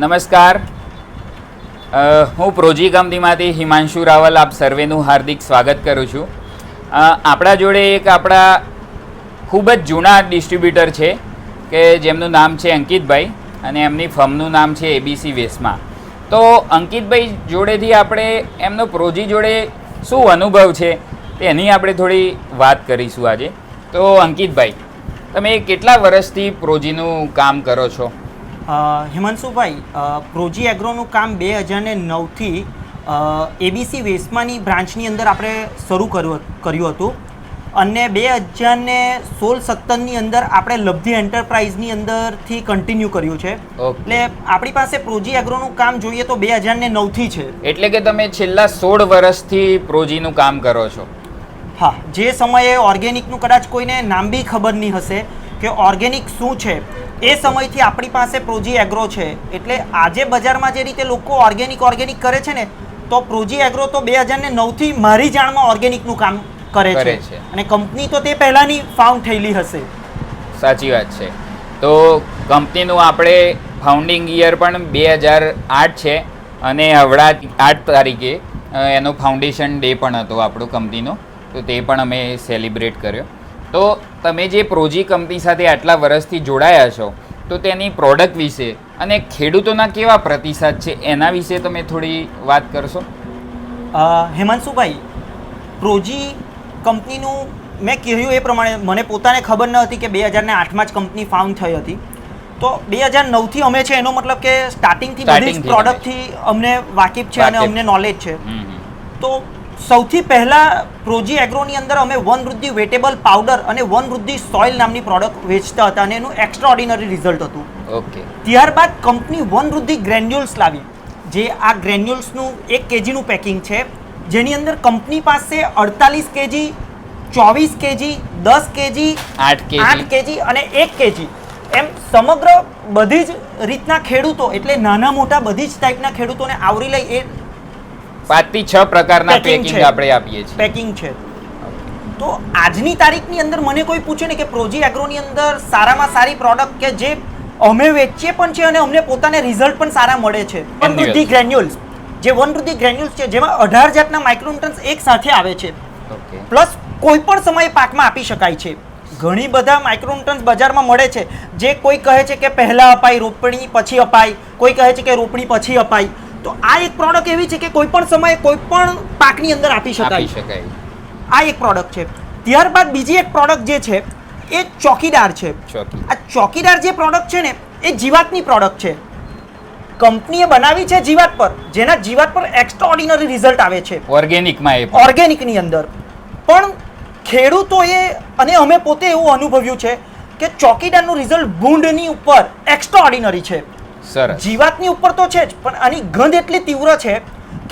નમસ્કાર. હું પ્રોજી કંપનીમાંથી હિમાંશુ રાવલ આપ સર્વેનું હાર્દિક સ્વાગત કરું છું. આપણા જોડે એક આપણા ખૂબ જ જૂના ડિસ્ટ્રીબ્યુટર છે કે જેમનું નામ છે અંકિતભાઈ અને એમની ફર્મનું નામ છે એબીસી વેસમાં તો અંકિતભાઈ જોડેથી આપણે એમનો પ્રોજી જોડે શું અનુભવ છે તેની આપણે થોડી વાત કરીશું આજે. તો અંકિતભાઈ, તમે કેટલા વર્ષથી પ્રોજીનું કામ કરો છો? અ, હિમાંશુભાઈ પ્રોજી એગ્રોનું કામ બે હજાર ને નવથી એબીસી વેસ્માની બ્રાન્ચની અંદર આપણે શરૂ કર્યું કર્યું હતું. અને બે હજાર ને સોળ સત્તરની અંદર આપણે લબ્ધિ એન્ટરપ્રાઇઝની અંદરથી કન્ટિન્યુ કર્યું છે. એટલે આપણી પાસે પ્રોજી એગ્રોનું કામ જોઈએ તો બે હજાર ને નવથી છે. એટલે કે તમે છેલ્લા સોળ વર્ષથી પ્રોજીનું કામ કરો છો. હા જે સમયે ઓર્ગેનિકનું કદાચ કોઈને નામ બી ખબર નહીં હશે કે ઓર્ગેનિક શું છે. એ સમયથી આપણી પાસે પ્રોજી એગ્રો છે. એટલે આજે બજારમાં જે રીતે લોકો ઓર્ગેનિક ઓર્ગેનિક કરે છે ને તો પ્રોજી એગ્રો તો બે હજાર ને નવથી મારી જાણમાં ઓર્ગેનિકનું કામ કરે છે. અને કંપની તો તે પહેલાંની ફાઉન્ડ થયેલી હશે. સાચી વાત છે. તો કંપનીનું આપણે ફાઉન્ડિંગ યર પણ બે હજાર આઠ છે અને હવડા આઠ તારીખે એનો ફાઉન્ડેશન ડે પણ હતો આપણો કંપનીનો તો તે પણ અમે સેલિબ્રેટ કર્યો. તો તમે જે પ્રોજી કંપની સાથે આટલા વર્ષથી જોડાયા છો તો તેની પ્રોડક્ટ વિશે અને ખેડૂતોના કેવા પ્રતિસાદ છે એના વિશે તમે થોડી વાત કરશો? હેમાંશુભાઈ પ્રોજી કંપનીનું મેં કહ્યું એ પ્રમાણે મને પોતાને ખબર ન હતી કે બે હજારને આઠમાં જ કંપની ફાઉન્ડ થઈ હતી. તો બે હજાર નવથી અમે છે એનો મતલબ કે સ્ટાર્ટિંગથી બધી પ્રોડક્ટથી અમને વાકેફ છે અને અમને નોલેજ છે. તો સૌથી પહેલાં પ્રોજી એગ્રોની અંદર અમે વનવૃદ્ધિ વેટેબલ પાવડર અને વનવૃદ્ધિ સોઇલ નામની પ્રોડક્ટ વેચતા હતા અને એનું એક્સ્ટ્રા ઓર્ડિનરી રિઝલ્ટ હતું. ઓકે. ત્યારબાદ કંપની વનવૃદ્ધિ ગ્રેન્યુલ્સ લાવી જે આ ગ્રેન્યુલ્સનું એક કેજીનું પેકિંગ છે. જેની અંદર કંપની પાસે અડતાલીસ કેજી ચોવીસ કેજી દસ કેજી આઠ કેજી. આઠ કેજી અને એક કેજી. એમ સમગ્ર બધી જ રીતના ખેડૂતો એટલે નાના મોટા બધી જ ટાઈપના ખેડૂતોને આવરી લઈ એ પાંચથી છ પ્રકારના પેકિંગ આપણે આપીએ છીએ. પેકિંગ છે. તો આજની તારીખની અંદર મને કોઈ પૂછે ને કે પ્રોજી એગ્રોની અંદર સારામાં સારી પ્રોડક્ટ કે જે અમે વેચીએ પણ છે અને અમને પોતાને રિઝલ્ટ પણ સારા મળે છે? વનવૃદ્ધિ ગ્રેન્યુલ્સ જે વનવૃદ્ધિ ગ્રેન્યુલ્સ છે જેમાં અઢાર જાતના માઇક્રોન્યુટ્રન્સ એક સાથે આવે છે. પ્લસ કોઈ પણ સમયે પાકમાં આપી શકાય છે. ઘણી બધા માઇક્રોન્યુટ્રન્સ બજારમાં મળે છે. જે કોઈ કહે છે કે પહેલાં અપાય રોપણી પછી અપાય. કોઈ કહે છે કે રોપણી પછી અપાય. તો આ એક પ્રોડક્ટ એવી છે કે કોઈ પણ સમયે કોઈ પણ પાકની અંદર આપી શકાય. શકાય. આ એક પ્રોડક્ટ છે. ત્યારબાદ બીજી એક પ્રોડક્ટ જે છે એ ચોકીદાર છે. આ ચોકીદાર જે પ્રોડક્ટ છે ને એ જીવાતની પ્રોડક્ટ છે. કંપનીએ બનાવી છે જીવાત પર જેના જીવાત પર એક્સ્ટ્રા ઓર્ડિનરી રિઝલ્ટ આવે છે. ઓર્ગેનિકમાં એ ઓર્ગેનિકની અંદર. પણ ખેડૂતોએ અને અમે પોતે એવું અનુભવ્યું છે કે ચોકીદારનું રિઝલ્ટ ભૂંડની ઉપર એક્સ્ટ્રા ઓર્ડિનરી છે. જીવાતની ઉપર તો છે જ પણ આની ગંધ એટલી તીવ્ર છે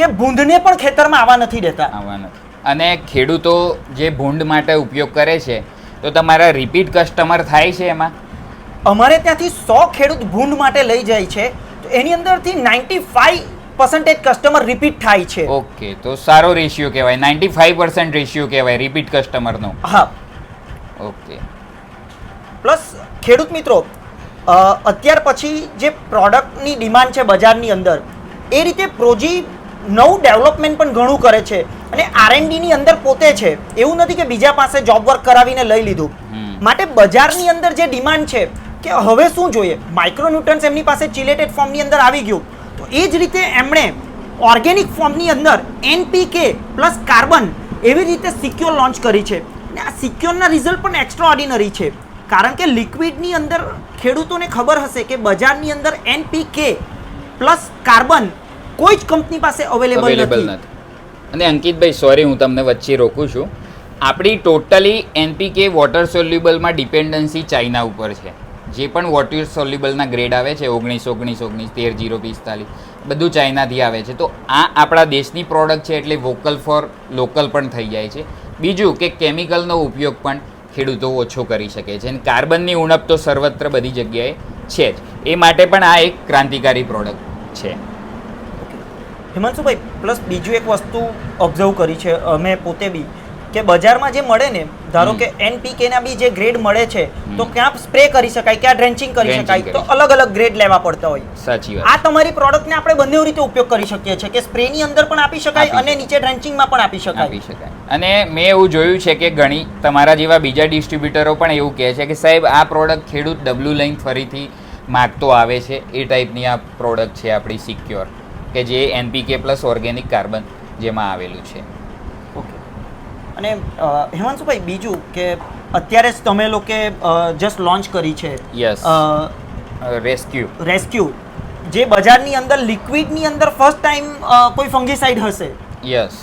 કે ભૂંડને પણ ખેતરમાં આવવા નથી દેતા. અને ખેડૂતો જે ભૂંડ માટે ઉપયોગ કરે છે તો તમારા રિપીટ કસ્ટમર થાય છે એમાં? અમારે ત્યાંથી સો ખેડૂત ભૂંડ માટે લઈ જાય છે તો એની અંદરથી ninety five percentage customer repeat થાય છે. ઓકે તો સારો રેશિયો કહેવાય. નાઇન્ટી ફાઈવ પર્સન્ટ રેશિયો કહેવાય રિપીટ કસ્ટમરનો હા. ઓકે. પ્લસ ખેડૂત મિત્રો અત્યાર પછી જે પ્રોડક્ટની ડિમાન્ડ છે બજારની અંદર એ રીતે પ્રોજી નવું ડેવલપમેન્ટ પણ ઘણું કરે છે અને આરએનડીની અંદર પોતે છે. એવું નથી કે બીજા પાસે જોબ વર્ક કરાવીને લઈ લીધું. માટે બજારની અંદર જે ડિમાન્ડ છે કે હવે શું જોઈએ? માઇક્રોન્યુટ્રન્સ એમની પાસે ચિલેટેડ ફોર્મની અંદર આવી ગયું. તો એ જ રીતે એમણે ઓર્ગેનિક ફોર્મની અંદર એનપીકે પ્લસ કાર્બન એવી રીતે સિક્યોર લોન્ચ કરી છે. અને આ સિક્યોરના રિઝલ્ટ પણ એક્સ્ટ્રા ઓર્ડિનરી છે. કારણ કે લિક્વિડની અંદર ખેડૂતોને ખબર હશે કે બજારની અંદર એનપીકે પ્લસ કાર્બન કોઈ જ કંપની પાસે અવેલેબલ નથી. અને અંકિતભાઈ સોરી હું તમને વચ્ચે રોકું છું. આપણી ટોટલી એનપીકે વોટર સોલ્યુબલમાં ડિપેન્ડન્સી ચાઇના ઉપર છે. જે પણ વોટર સોલ્યુબલના ગ્રેડ આવે છે, ઓગણીસ ઓગણીસ ઓગણીસ, તેર, જીરો, પિસ્તાલીસ, બધું ચાઇનાથી આવે છે. તો આ આપણા દેશની પ્રોડક્ટ છે, એટલે વોકલ ફોર લોકલ પણ થઈ જાય છે. બીજું કે કેમિકલનો ઉપયોગ પણ ખેડૂતો ઓછો કરી શકે છે અને કાર્બનની ઉણપ તો સર્વત્ર બધી જગ્યાએ છે જ. એ માટે પણ આ એક ક્રાંતિકારી પ્રોડક્ટ છે. હિમાંશુભાઈ પ્લસ બીજું એક વસ્તુ ઓબ્ઝર્વ કરી છે, અમે પોતે બી કે બજારમાં જે મળે ને ધારો કે એનપીકે ના બી જે ગ્રેડ મળે છે તો ક્યાં સ્પ્રે કરી શકાય ક્યાં ડ્રેન્ચિંગ કરી શકાય તો અલગ અલગ ગ્રેડ લેવા પડતા હોય. સાચી વાત. આ તમારી પ્રોડક્ટને આપણે બંને રીતે ઉપયોગ કરી શકીએ છીએ કે સ્પ્રેની અંદર પણ આપી શકાય અને. નીચે ડ્રેન્ચિંગમાં પણ આપી શકાય. આપી શકાય. અને મેં એવું જોયું છે કે ઘણી તમારા જેવા બીજા ડિસ્ટ્રીબ્યુટરો પણ એવું કહે છે કે સાહેબ આ પ્રોડક્ટ ખેડૂત ડબલ્યુ લઈને ફરીથી માગતો આવે છે. એ ટાઈપની આ પ્રોડક્ટ છે આપણી સિક્યોર કે જે એનપીકે પ્લસ ઓર્ગેનિક કાર્બન જેમાં આવેલું છે. અને હેમાંશુભાઈ બીજું કે અત્યારે જ તમે લોકે જસ્ટ લોન્ચ કરી છે. યસ રેસ્ક્યુ રેસ્ક્યુ જે બજારની અંદર લિક્વિડની અંદર ફર્સ્ટ ટાઈમ કોઈ ફંગીસાઇડ હશે? યસ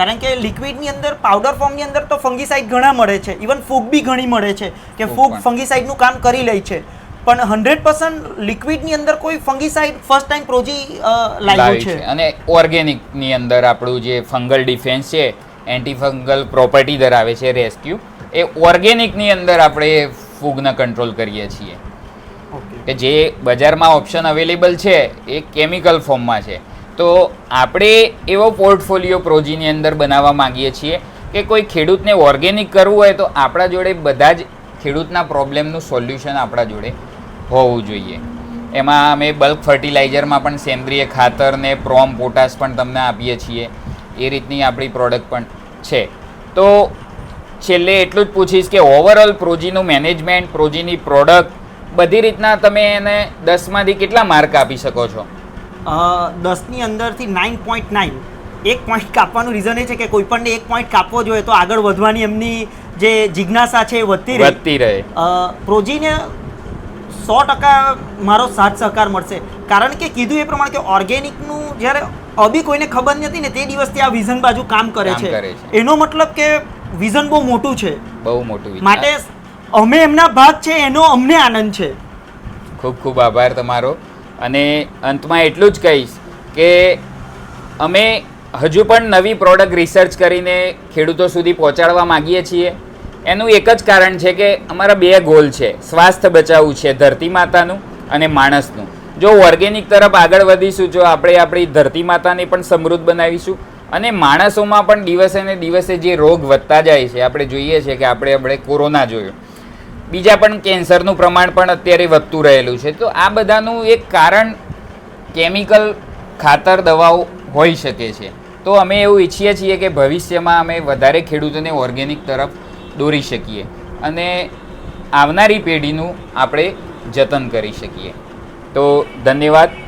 કારણ કે લિક્વિડની અંદર પાવડર ફોર્મની અંદર તો ફંગીસાઇડ ઘણા મળે છે. ઇવન ફૂગ બી ઘણી મળે છે કે ફૂગ ફૂગ ફંગીસાઇડનું કામ કરી લે છે. પણ હંડ્રેડ પર્સન્ટ લિક્વિડની અંદર કોઈ ફંગીસાઇડ ફર્સ્ટ ટાઈમ પ્રોજી લાવ્યું છે. અને ઓર્ગેનિકની અંદર આપણું જે ફંગલ ડિફેન્સ છે એન્ટી ફંગલ પ્રોપર્ટી ધરાવે છે રેસ્ક્યુ એ ઓર્ગેનિકની અંદર આપણે ફૂગને કંટ્રોલ કરીએ છીએ. કે જે બજારમાં ઓપ્શન અવેલેબલ છે એ કેમિકલ ફોર્મમાં છે. તો આપણે એવો પોર્ટફોલિયો પ્રોજીની અંદર બનાવવા માંગીએ છીએ કે કોઈ ખેડૂતને ઓર્ગેનિક કરવું હોય તો આપણા જોડે બધા જ ખેડૂતના પ્રોબ્લેમનું સોલ્યુશન આપણા જોડે હોવું જોઈએ. એમાં અમે બલ્ક ફર્ટિલાઇઝરમાં પણ સેન્દ્રિય ખાતર ને પ્રોમ પોટાશ પણ તમને આપીએ છીએ. એ રીતની આપણી પ્રોડક્ટ પણ છે. તો છેલ્લે એટલું જ પૂછીશ કે ઓવરઓલ પ્રોજીનું મેનેજમેન્ટ પ્રોજીની પ્રોડક્ટ બધી રીતના તમે એને દસમાંથી કેટલા માર્ક આપી શકો છો? દસની અંદરથી નાઇન પોઈન્ટ નાઇન એક પોઈન્ટ કાપવાનું રીઝન એ છે કે કોઈ પણ એક પોઈન્ટ કાપવો જોઈએ તો આગળ વધવાની એમની જે જિજ્ઞાસા છે એ વધતી વધતી રહે. પ્રોજીને સો ટકા મારો સાથ સહકાર મળશે. કારણ કે કીધું એ પ્રમાણે કે ઓર્ગેનિકનું જ્યારે અભી કોઈને ખબર નથી ને તે દિવસથી આ વિઝન બાજુ કામ કરે કામ છે. કરે છે. એનો મતલબ કે વિઝન બહુ મોટું છે. બહુ મોટું વિચાર. માટે અમે એમના ભાગ છે એનો અમને આનંદ છે. ખૂબ ખૂબ આભાર તમારો. અને અંતમાં એટલું જ કહીશ કે અમે હજુ પણ નવી પ્રોડક્ટ રિસર્ચ કરીને ખેડૂતો સુધી પહોંચાડવા માંગીએ છીએ. એનું એક જ કારણ છે કે અમારા બે ગોલ છે. સ્વાસ્થ્ય બચાવવું છે ધરતી માતાનું અને માણસનું. જો ઓર્ગેનિક તરફ આગળ વધીશું, જો આપણે આપણી ધરતી માતાને પણ સમૃદ્ધ બનાવીશું, અને માણસોમાં પણ દિવસે ને દિવસે જે રોગ વધતા જાય છે, આપણે જોઈએ છીએ કે આપણે આપણે કોરોના જોયો. બીજા પણ કેન્સરનું પ્રમાણ પણ અત્યારે વધતું રહેલું છે. તો આ બધાનું એક કારણ કેમિકલ ખાતર દવાઓ હોઈ શકે છે. તો અમે એવું ઈચ્છીએ છીએ કે ભવિષ્યમાં અમે વધારે ખેડૂતોને ઓર્ગેનિક તરફ દોરી શકીએ અને આવનારી પેઢીનું આપણે જતન કરી શકીએ. તો ધન્યવાદ.